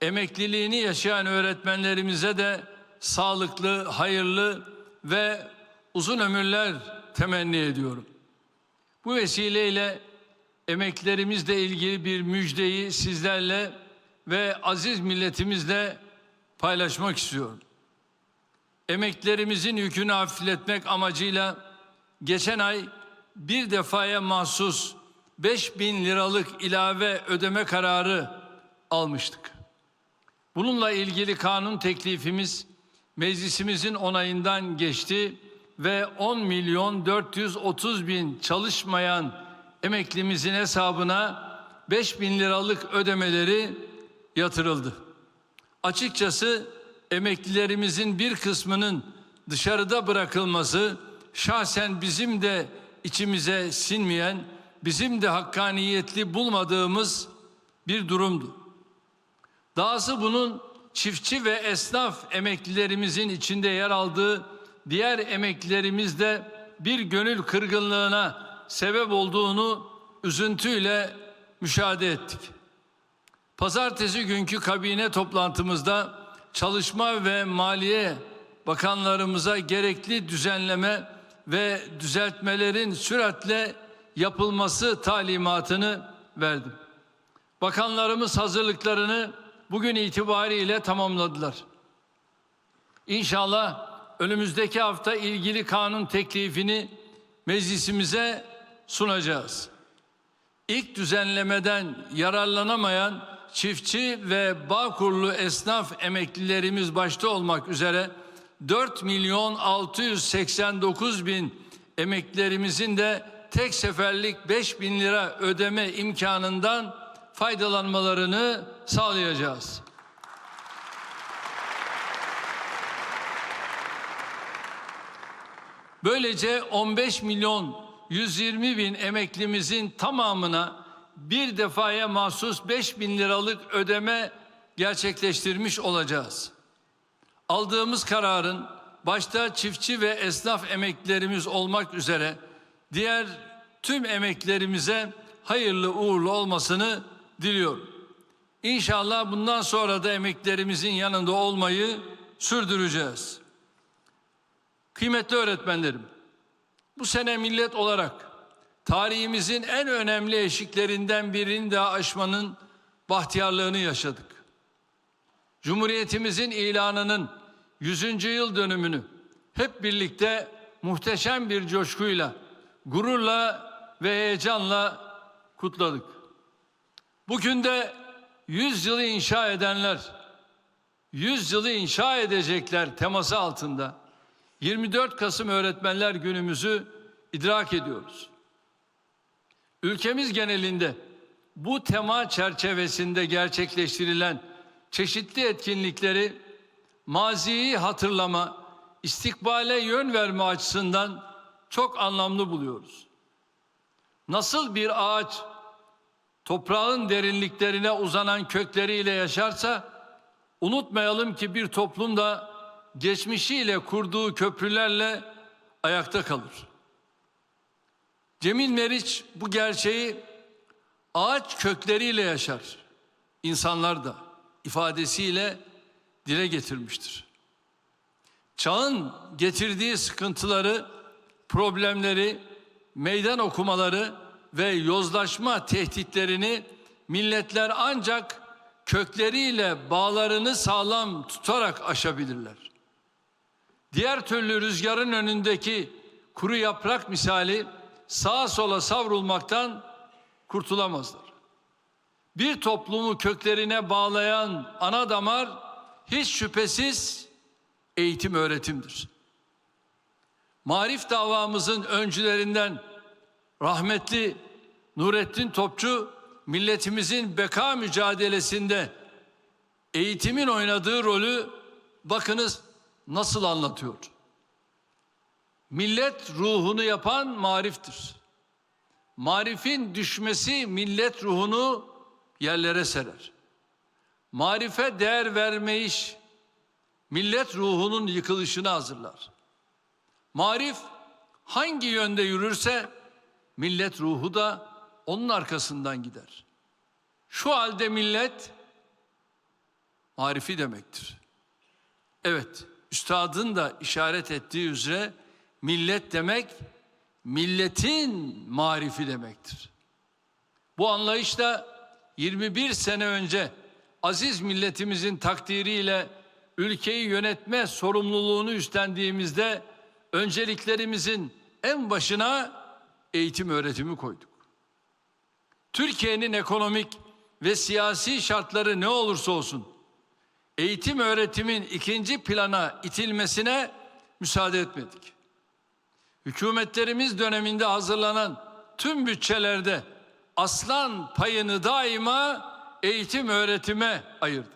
emekliliğini yaşayan öğretmenlerimize de sağlıklı, hayırlı ve uzun ömürler temenni ediyorum. Bu vesileyle emeklerimizle ilgili bir müjdeyi sizlerle ve aziz milletimizle paylaşmak istiyorum. Emeklerimizin yükünü hafifletmek amacıyla geçen ay bir defaya mahsus 5 bin liralık ilave ödeme kararı almıştık. Bununla ilgili kanun teklifimiz meclisimizin onayından geçti ve 10 milyon 430 bin çalışmayan emeklimizin hesabına 5 bin liralık ödemeleri yatırıldı. Açıkçası emeklilerimizin bir kısmının dışarıda bırakılması şahsen bizim de içimize sinmeyen, bizim de hakkaniyetli bulmadığımız bir durumdu. Dahası bunun çiftçi ve esnaf emeklilerimizin içinde yer aldığı diğer emeklilerimizde bir gönül kırgınlığına sebep olduğunu üzüntüyle müşahede ettik. Pazartesi günkü kabine toplantımızda Çalışma ve Maliye bakanlarımıza gerekli düzenleme ve düzeltmelerin süratle yapılması talimatını verdim. Bakanlarımız hazırlıklarını bugün itibariyle tamamladılar. İnşallah önümüzdeki hafta ilgili kanun teklifini meclisimize sunacağız. İlk düzenlemeden yararlanamayan çiftçi ve bağ kurulu esnaf emeklilerimiz başta olmak üzere 4 milyon 689 bin emeklilerimizin de tek seferlik 5 bin lira ödeme imkanından faydalanmalarını sağlayacağız. Böylece 15 milyon 120 bin emeklimizin tamamına bir defaya mahsus 5 bin liralık ödeme gerçekleştirmiş olacağız. Aldığımız kararın başta çiftçi ve esnaf emeklilerimiz olmak üzere diğer tüm emeklerimize hayırlı uğurlu olmasını diliyorum. İnşallah bundan sonra da emeklerimizin yanında olmayı sürdüreceğiz. Kıymetli öğretmenlerim, bu sene millet olarak tarihimizin en önemli eşiklerinden birini daha aşmanın bahtiyarlığını yaşadık. Cumhuriyetimizin ilanının 100. yıl dönümünü hep birlikte muhteşem bir coşkuyla, gururla ve heyecanla kutladık. Bugün de 100 yılı inşa edenler, 100 yılı inşa edecekler teması altında 24 Kasım Öğretmenler Günümüzü idrak ediyoruz. Ülkemiz genelinde bu tema çerçevesinde gerçekleştirilen çeşitli etkinlikleri maziyi hatırlama, istikbale yön verme açısından çok anlamlı buluyoruz. Nasıl bir ağaç toprağın derinliklerine uzanan kökleriyle yaşarsa unutmayalım ki bir toplum da geçmişiyle kurduğu köprülerle ayakta kalır. Cemil Meriç bu gerçeği ağaç kökleriyle yaşar. İnsanlar da ifadesiyle dile getirmiştir. Çağın getirdiği sıkıntıları, problemleri, meydan okumaları ve yozlaşma tehditlerini milletler ancak kökleriyle bağlarını sağlam tutarak aşabilirler. Diğer türlü rüzgarın önündeki kuru yaprak misali sağa sola savrulmaktan kurtulamazlar. Bir toplumu köklerine bağlayan ana damar hiç şüphesiz eğitim öğretimdir. Marif davamızın öncülerinden rahmetli Nurettin Topçu milletimizin beka mücadelesinde eğitimin oynadığı rolü bakınız nasıl anlatıyor. Millet ruhunu yapan mariftir. Marifin düşmesi millet ruhunu yerlere serer. Marife değer vermeyiş millet ruhunun yıkılışını hazırlar. Marif hangi yönde yürürse millet ruhu da onun arkasından gider. Şu halde millet marifi demektir. Evet, üstadın da işaret ettiği üzere millet demek milletin marifi demektir. Bu anlayışla 21 sene önce aziz milletimizin takdiriyle ülkeyi yönetme sorumluluğunu üstlendiğimizde önceliklerimizin en başına eğitim öğretimi koyduk. Türkiye'nin ekonomik ve siyasi şartları ne olursa olsun eğitim öğretimin ikinci plana itilmesine müsaade etmedik. Hükümetlerimiz döneminde hazırlanan tüm bütçelerde aslan payını daima eğitim öğretime ayırdık.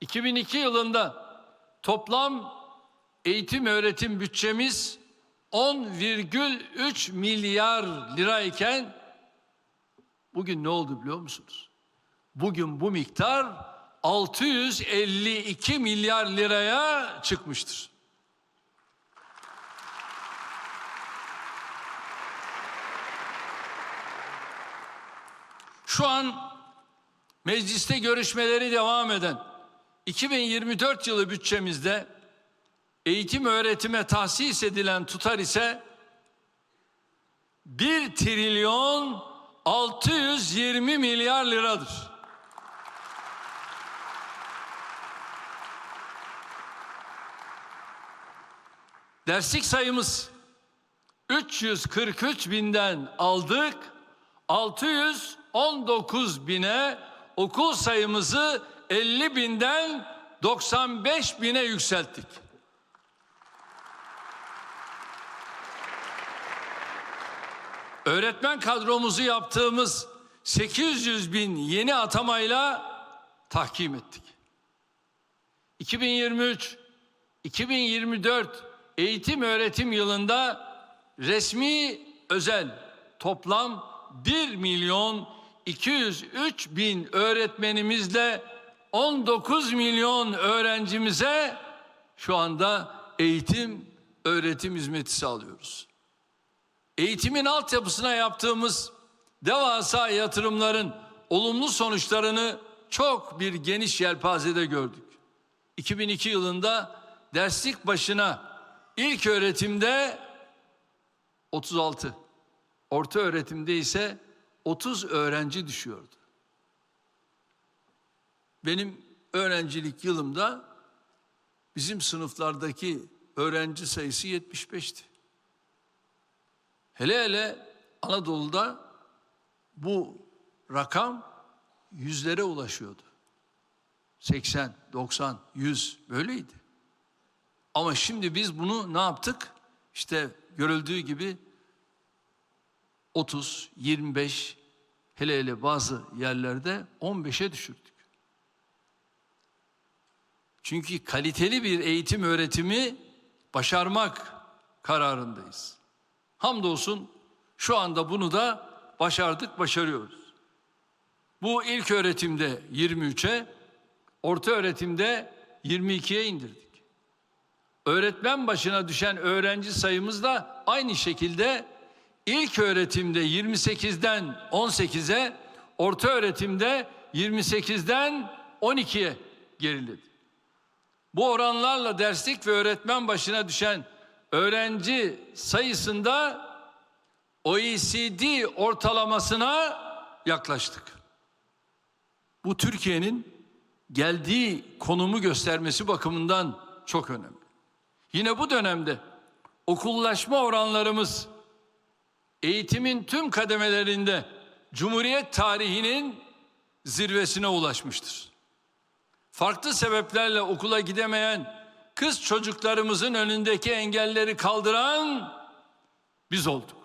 2002 yılında toplam eğitim öğretim bütçemiz 10,3 milyar lirayken bugün ne oldu biliyor musunuz? Bugün bu miktar 652 milyar liraya çıkmıştır. Şu an mecliste görüşmeleri devam eden 2024 yılı bütçemizde eğitim öğretime tahsis edilen tutar ise 1 trilyon 620 milyar liradır. Derslik sayımız 343 binden aldık 619 bine okul sayımızı 50 binden 95 bine yükselttik. Öğretmen kadromuzu yaptığımız 800 bin yeni atamayla tahkim ettik. 2023-2024 eğitim öğretim yılında resmi özel toplam 1 milyon 203 bin öğretmenimizle 19 milyon öğrencimize şu anda eğitim öğretim hizmeti sağlıyoruz. Eğitimin altyapısına yaptığımız devasa yatırımların olumlu sonuçlarını çok bir geniş yelpazede gördük. 2002 yılında derslik başına ilk öğretimde 36, orta öğretimde ise 30 öğrenci düşüyordu. Benim öğrencilik yılımda bizim sınıflardaki öğrenci sayısı 75'ti. Hele hele Anadolu'da bu rakam yüzlere ulaşıyordu. 80, 90, 100 böyleydi. Ama şimdi biz bunu ne yaptık? İşte görüldüğü gibi 30, 25 hele hele bazı yerlerde 15'e düşürdük. Çünkü kaliteli bir eğitim öğretimi başarmak kararındayız. Hamdolsun şu anda bunu da başardık, başarıyoruz. Bu ilk öğretimde 23'e, orta öğretimde 22'ye indirdik. Öğretmen başına düşen öğrenci sayımız da aynı şekilde ilk öğretimde 28'den 18'e, orta öğretimde 28'den 12'ye geriledi. Bu oranlarla derslik ve öğretmen başına düşen öğrenci sayısında OECD ortalamasına yaklaştık. Bu Türkiye'nin geldiği konumu göstermesi bakımından çok önemli. Yine bu dönemde okullaşma oranlarımız eğitimin tüm kademelerinde Cumhuriyet tarihinin zirvesine ulaşmıştır. Farklı sebeplerle okula gidemeyen kız çocuklarımızın önündeki engelleri kaldıran biz olduk.